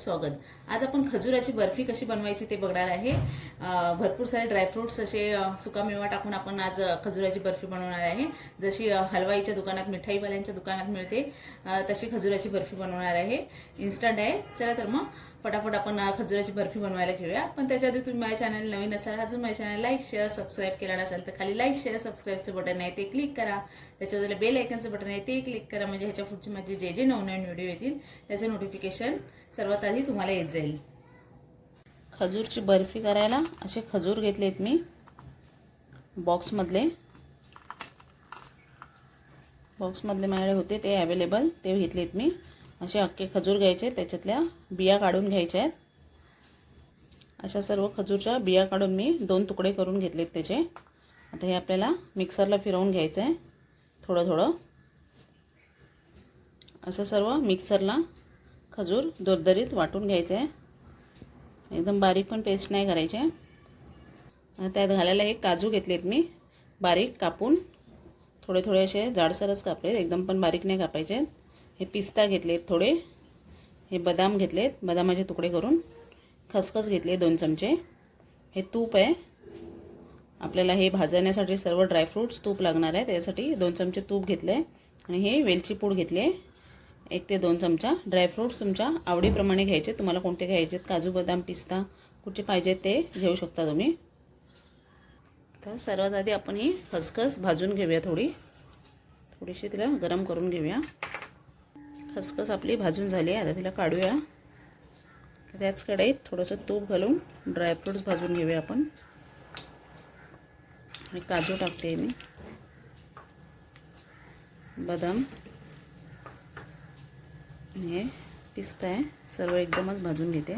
खूप स्वागत. आज आपण खजुराची बर्फी कशी बनवायची ते बघणार आहे. भरपूर सारे ड्रायफ्रुट्स असे सुकामेवा टाकून आपण आज खजुराची बर्फी बनवणार आहे. जशी हलवाईच्या दुकानात मिठाईवाल्यांच्या दुकानात मिळते तशी खजुराची बर्फी बनवणार आहे. इन्स्टंट आहे. चला तर मग फटाफट आपण खजुराची बर्फी बनवायला खेळूया. पण त्याच्या आधी तुम्ही माझ्या चॅनल नवीन असाल अजून माझ्या चॅनल लाईक शेअर सबस्क्राईब केला नसेल तर खाली लाईक शेअर सबस्क्राईबचं बटन आहे ते क्लिक करा. त्याच्यावर बेल आयकनचं बटन आहे ते क्लिक करा. म्हणजे ह्याच्या पुढचे माझे जे जे नवनवीन व्हिडिओ येतील त्याचे नोटिफिकेशन सर्वात आधी तुम्हाला येत जाईल. खजूरची बर्फी करायला असे खजूर घेतलेत मी बॉक्समधले बॉक्समधले माझ्याकडे होते ते अवेलेबल ते घेतलेत मी. असे अख्खे खजूर घ्यायचे त्याच्यातल्या बिया काढून घ्यायच्या आहेत. अशा सर्व खजूरच्या बिया काढून मी दोन तुकडे करून घेतलेत त्याचे. आता हे आपल्याला मिक्सरला फिरवून घ्यायचं आहे थोडं थोडं. असं सर्व मिक्सरला खजूर दोरदरीत वाटून घ्यायचं आहे एकदम बारीक पण पेस्ट नाही करायचे. त्यात घालायला हे काजू घेतलेत मी बारीक कापून. थोडे थोडे असे जाडसरच कापलेत एकदम पण बारीक नाही कापायचे आहेत हे पिस्ता घेतलेत थोडे. हे बदाम घेतलेत. बदामाचे तुकडे करून खसखस घेतले दोन चमचे. हे तूप आहे. आपल्याला हे भाजण्यासाठी सर्व ड्रायफ्रूट्स तूप लागणार आहे. त्यासाठी दोन चमचे तूप घेतले आणि हे वेलची पूड घेतली आहे. एक ते दोन चमचा. ड्रायफ्रूट्स तुमच्या आवडीप्रमाणे घ्यायचे. तुम्हाला कोणते घ्यायचे आहेत? काजू बदाम पिस्ता कुठचे पाहिजेत ते घेऊ शकता तुम्ही. तर सर्वात आधी आपण ही खसखस भाजून घेऊया थोडी. थोडीशी तिला गरम करून घेऊया. खसखस आपली भाजून झाली आहे. आता तिला काढूया. त्याच कढईत थोडंसं तूप घालून ड्रायफ्रूट्स भाजून घेऊया आपण. आणि काजू टाकते मी. बदाम. हे पिस्ता आहे. सर्व एकदमच भाजून घेते.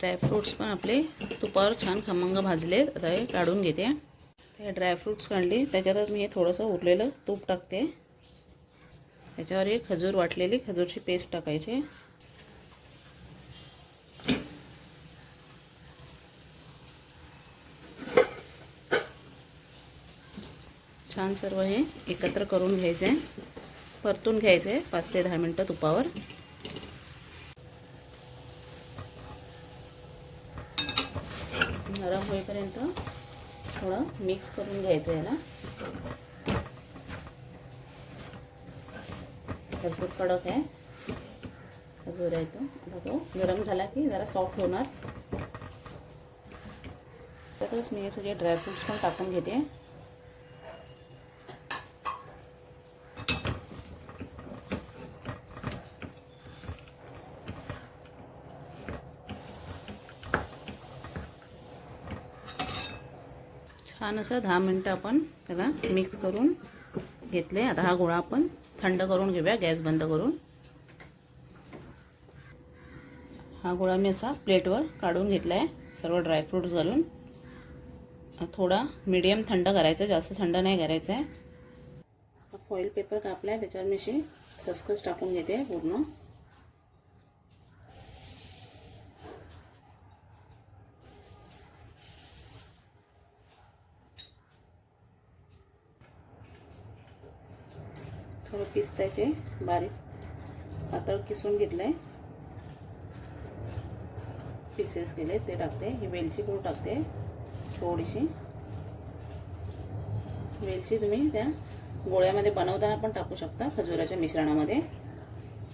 ड्रायफ्रूट्स पण आपले तुपावर छान खमंग भाजले आता हे काढून घेते. हे ड्रायफ्रूट्स काढली. त्याच्यातच मी हे थोडंसं उरलेलं तूप टाकते. त्याच्यावर हे खजूर वाटलेली. खजूरची पेस्ट टाकायची. छान सर्व हे एकत्र करून घ्यायचे. परतून घ्यायचे पाच ते दहा मिनटं तुपावर. नरम होईपर्यंत थोडं मिक्स करून घ्यायचं याला भरपूर कडक आहे. जोर आहे तो. तो गरम झाला की जरा सॉफ्ट होणार. त्यातच मी हे सगळे ड्रायफ्रूट्स पण टाकून घेते. छान असं दहा मिनटं आपण त्याला मिक्स करून घेतले. आता हा गोळा आपण थंड करून घेऊया गॅस बंद करून. हा गोळा मी असा प्लेटवर काढून घेतला आहे सर्व ड्रायफ्रूट्स घालून. थोडा मीडियम थंड करायचा जास्त थंड नाही करायचं आहे. फॉईल पेपर कापला आहे त्याच्यावर मी अशी खसखस टाकून घेते पूर्ण. थोडं पिस्त्याचे बारीक. पातळ किसून घेतलं आहे पीसेस केले ते टाकते. ही वेलची पूड टाकते थोडीशी. वेलची तुम्ही त्या गोळ्यामध्ये बनवताना पण टाकू शकता खजुराच्या मिश्रणामध्ये.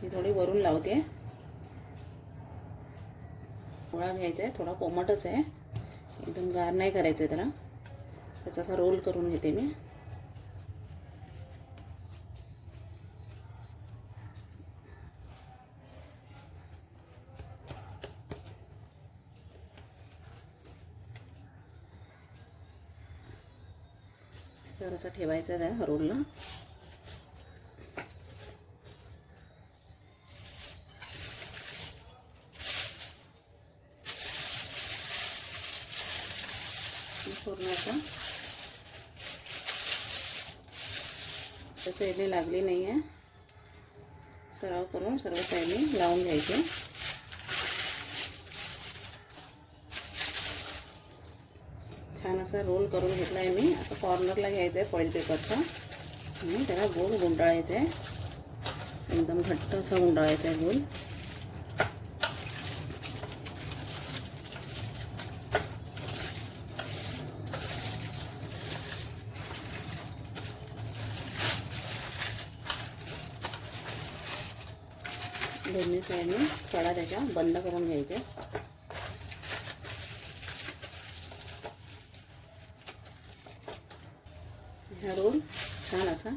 मी थोडी वरून लावते. गोळा घ्यायचा आहे थोडा कोमटच आहे. एकदम गार नाही करायचं आहे त्याला. त्याचा असा रोल करून घेते मी. त्यावर असं ठेवायचं आहे रोलला पूर्ण साईडने लागली सराव करून सर्व साईडने घ्यायचे. असा रोल करून घेतला आहे मी. आता कॉर्नरला घ्यायचं आहे फॉईल पेपरचा आणि त्याला गोल गुंडाळायचं आहे एकदम घट्ट असा गुंडाळायचा आहे गोल. दोन्ही साईडने कडा त्याच्या बंद करून घ्यायचे. हा रोल छान असा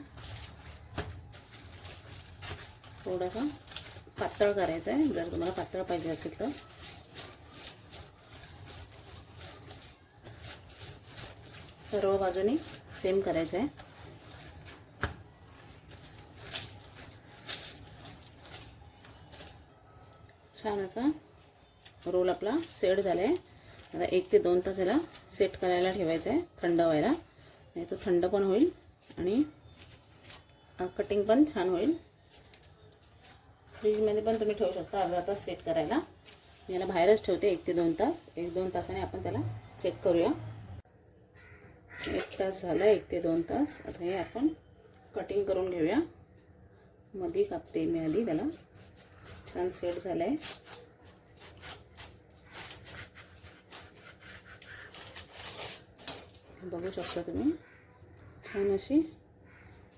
थोडासा पातळ करायचा आहे. जर तुम्हाला पातळ पाहिजे असेल तर. सर्व बाजूनी सेम करायचं आहे. छान असा रोल आपला सेट झाला आहे आता एक ते दोन तास याला सेट करायला ठेवायचा आहे. थंड व्हायला. नाही तो थंड पण होईल आणि कटिंग पण छान होईल. फ्रीजमध्ये पण तुम्ही ठेवू शकता अर्धा तास सेट करायला. मी याला बाहेरच ठेवते एक ते दोन तास. एक दोन तासाने आपण त्याला चेक करूया. एक तास झाला एक ते दोन तास. आता हे आपण कटिंग करून घेऊया. मध्ये कापते मी आधी त्याला. छान सेट झालं आहे बघू शकता तुम्ही. छान अशी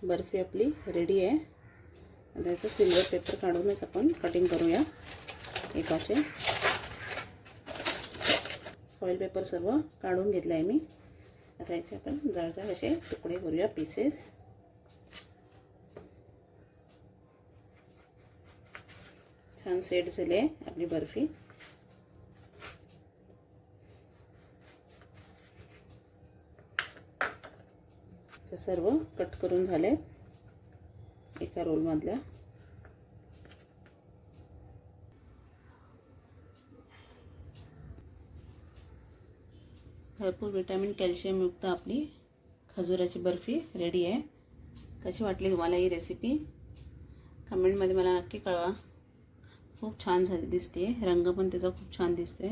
बर्फी आपली रेडी आहे. आता याचं सिल्वर पेपर काढूनच आपण कटिंग करूया एकाचे. फॉईल पेपर सर्व काढून घेतलं आहे मी. आता याचे आपण जाळजाळ असे तुकडे करूया पीसेस छान सेट झाले आपली बर्फी. त्या सर्व कट करून झाले एका रोलमधल्या भरपूर विटॅमिन कॅल्शियमयुक्त आपली खजुराची बर्फी रेडी आहे. कशी वाटली तुम्हाला ही रेसिपी कमेंटमध्ये मला नक्की कळवा. खूप छान झाली दिसते रंग पण त्याचा खूप छान दिसतोय.